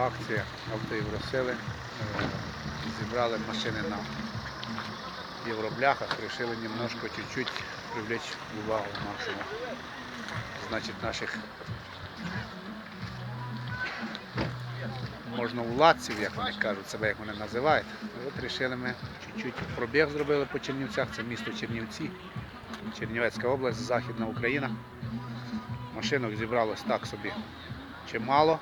акція автоєвросили. Е, Зібрали машини на євробляхах, вирішили немножко чуть-чуть привлечь увагу нашу, значить, наших можновладців, як вони кажуть, себе як вони називають. От вирішили ми чуть-чуть пробіг зробили по Чернівцях, це місто Чернівці, Чернівецька область, Західна Україна. Машинок зібралось так собі чимало.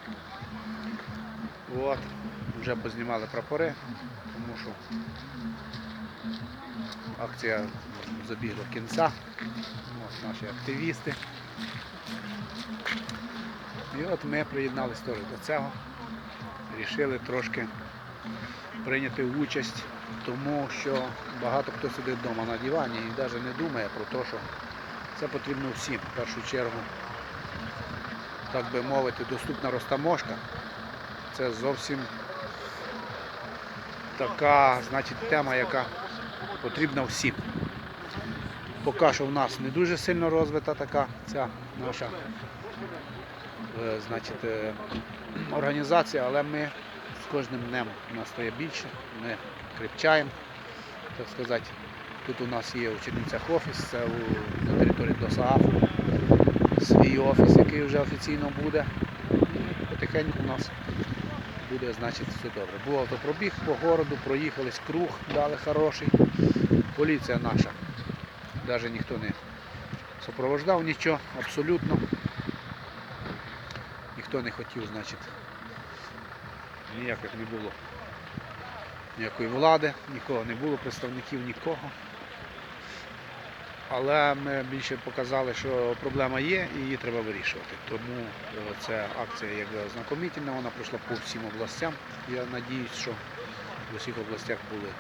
От. Вже познімали прапори, тому що акція забігла кінця. От наші активісти. І от ми приєдналися теж до цього. Рішили трошки прийняти участь, тому що багато хто сидить вдома на дивані і навіть не думає про те, що це потрібно всім. В першу чергу, так би мовити, доступна розтаможка. Це зовсім така, значить, тема, яка потрібна всім. Поки що в нас не дуже сильно розвита така ця наша е, значить, е, організація, але ми з кожним днем у нас стає більше, ми крепчаємо, так сказати. Тут у нас є у Чернівцях офіс, це у, на території ДОСААФу, свій офіс, який вже офіційно буде. Потихеньку у нас буде, значить, все добре. Був автопробіг по городу, проїхались круг, дали хороший. Поліція наша. Навіть ніхто не супровождав нічого, абсолютно. Ніхто не хотів, значить, ніяких не було ніякої влади, нікого не було, представників нікого. Але ми більше показали, що проблема є і її треба вирішувати. Тому е, ця акція якби ознакомітельна, вона пройшла по всім областям. Я сподіваюся, що в усіх областях були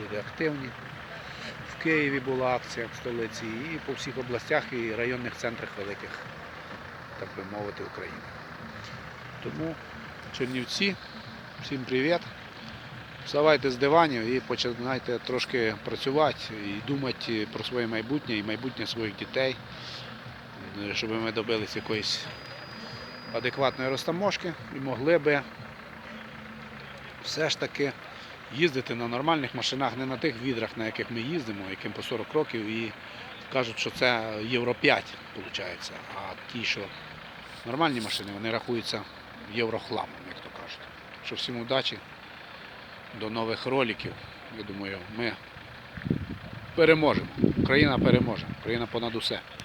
люди активні. В Києві була акція в столиці і по всіх областях і районних центрах великих, так би мовити, України. Тому Чернівці, всім привіт. Вставайте з диванів і починайте трошки працювати і думати про своє майбутнє і майбутнє своїх дітей, щоб ми добилися якоїсь адекватної розтаможки і могли би все ж таки їздити на нормальних машинах, не на тих відрах, на яких ми їздимо, яким по 40 років, і кажуть, що це Євро 5, виходить. А ті, що нормальні машини, вони рахуються єврохламом, як то кажуть. Що всім удачі, до нових роликів. Я думаю, ми переможемо. Україна переможе. Україна понад усе.